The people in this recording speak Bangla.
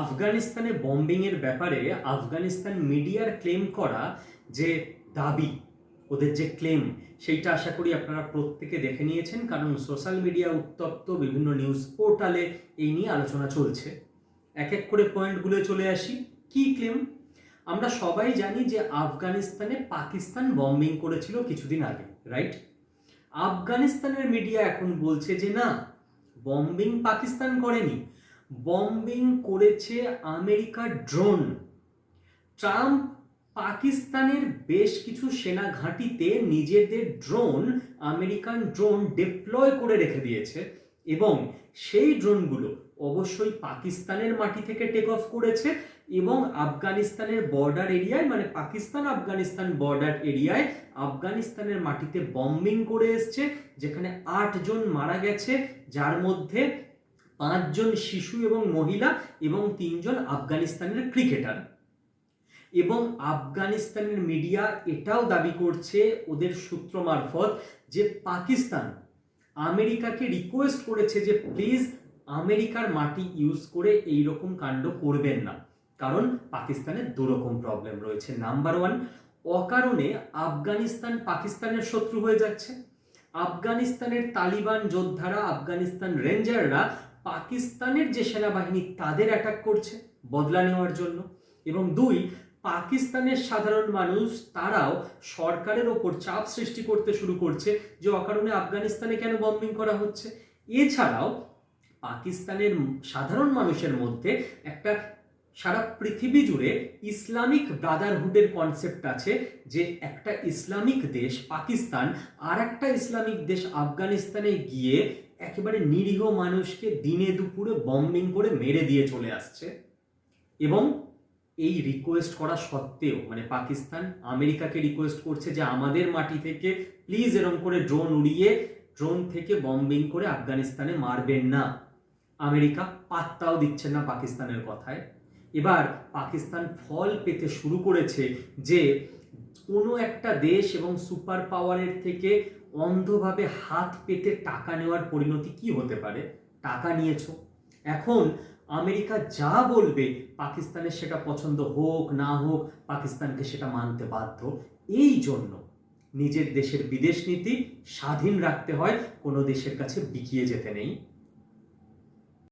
আফগানিস্তানে বম্বিংয়ের ব্যাপারে আফগানিস্তান মিডিয়ার ক্লেম করা যে দাবি, ওদের যে ক্লেম সেইটা আশা করি আপনারা প্রত্যেকে দেখে নিয়েছেন, কারণ সোশ্যাল মিডিয়া উত্তপ্ত বিভিন্ন নিউজ পোর্টালে এই নিয়ে আলোচনা চলছে। এক এক করে পয়েন্টগুলো চলে আসি। কি ক্লেম আমরা সবাই জানি যে আফগানিস্তানে পাকিস্তান বম্বিং করেছিল কিছুদিন আগে রাইট আফগানিস্তানের মিডিয়া এখন বলছে যে না বম্বিং পাকিস্তান করেনি। বম্বিং করেছে আমেরিকার ড্রোন ট্রাম্প পাকিস্তানের বেশ কিছু সেনা ঘাঁটিতে নিজেদের ড্রোন আমেরিকান ড্রোন ডিপ্লয় করে রেখে দিয়েছে এবং সেই ড্রোনগুলো অবশ্যই পাকিস্তানের মাটি থেকে টেক অফ করেছে এবং আফগানিস্তানের বর্ডার এরিয়ায় মানে পাকিস্তান আফগানিস্তান বর্ডার এরিয়ায় আফগানিস্তানের মাটিতে বম্বিং করে এসছে, যেখানে আটজন মারা গেছে, যার মধ্যে পাঁচজন শিশু এবং মহিলা এবং তিনজন আফগানিস্তানের ক্রিকেটার। এবং আফগানিস্তানের মিডিয়া এটাও দাবি করছে ওদের সূত্র মারফত যে পাকিস্তান আমেরিকাকে রিকোয়েস্ট করেছে যে প্লিজ আমেরিকার মাটি ইউজ করে এই রকম কাণ্ড করবেন না। কারণ পাকিস্তানের দুরকম প্রবলেম রয়েছে। নাম্বার ওয়ান অকারণে আফগানিস্তান পাকিস্তানের শত্রু হয়ে যাচ্ছে। আফগানিস্তানের তালিবান যোদ্ধারা, আফগানিস্তান রেঞ্জাররা পাকিস্তানের যে সেনাবাহিনী তাদের অ্যাটাক করছে, বদলা নেওয়ার জন্য। এবং দুই, পাকিস্তানের সাধারণ মানুষ তারাও সরকারের ওপর চাপ সৃষ্টি করতে শুরু করছে যে অকারণে আফগানিস্তানে কেন বম্বিং করা হচ্ছে। এছাড়াও, পাকিস্তানের সাধারণ মানুষের মধ্যে একটা সারা পৃথিবী জুড়ে ইসলামিক ব্রাদারহুডের কনসেপ্ট আছে যে একটা ইসলামিক দেশ পাকিস্তান আর একটা ইসলামিক দেশ আফগানিস্তানে গিয়ে একেবারে নিরীহ মানুষকে দিনে দুপুরে বম্বিং করে মেরে দিয়ে চলে আসছে। এবং এই রিকোয়েস্ট করা সত্ত্বেও মানে পাকিস্তান আমেরিকাকে রিকোয়েস্ট করছে যে আমাদের মাটি থেকে প্লিজ এরম করে ড্রোন উড়িয়ে ড্রোন থেকে বম্বিং করে আফগানিস্তানে মারবেন না। আমেরিকা পাত্তাও দিচ্ছে না পাকিস্তানের কথায়। এবার পাকিস্তান ফল পেতে শুরু করেছে যে কোনো একটা দেশ এবং সুপার পাওয়ারের থেকে অন্ধভাবে হাত পেতে টাকা নেওয়ার পরিণতি কি হতে পারে? টাকা নিয়েছ। এখন আমেরিকা যা বলবে, পাকিস্তানের সেটা পছন্দ হোক, না হোক, পাকিস্তানকে সেটা মানতে বাধ্য। এই জন্য নিজের দেশের বিদেশ নীতি স্বাধীন রাখতে হয়, কোনো দেশের কাছে বিকিয়ে যেতে নেই।